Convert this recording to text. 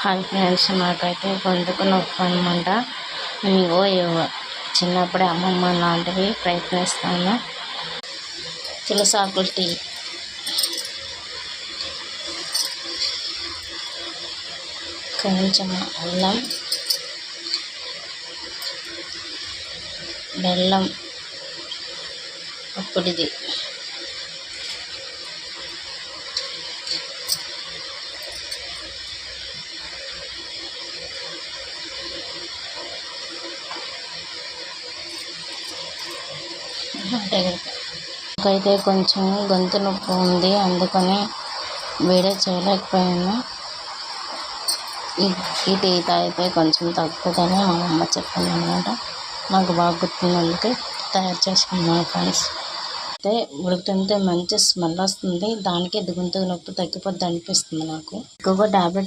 Hi friends నాకైతే గొంతుకు నొప్పి అనమాట ఇవో ఏవో చిన్నప్పుడే అమ్మమ్మ లాంటివి ప్రయత్నిస్తాను. తులసాకుల టీ కొంచెం అల్లం బెల్లం అప్పుడిది. నాకైతే కొంచెం గొంతు నొప్పి ఉంది అందుకని వేడే చేయలేకపోయాను. ఈ టీ తాగితే కొంచెం తగ్గుతుందని మా అమ్మ చెప్పింది అనమాట నాకు బాగా గుర్తున్నందుకు తయారు చేసుకున్నాను ఫ్రెండ్స్. అయితే ఉడుకుతుంటే మంచి స్మెల్ వస్తుంది దానికి గొంతు నొప్పి తగ్గిపోద్ది అనిపిస్తుంది నాకు. ఎక్కువగా టాబ్లెట్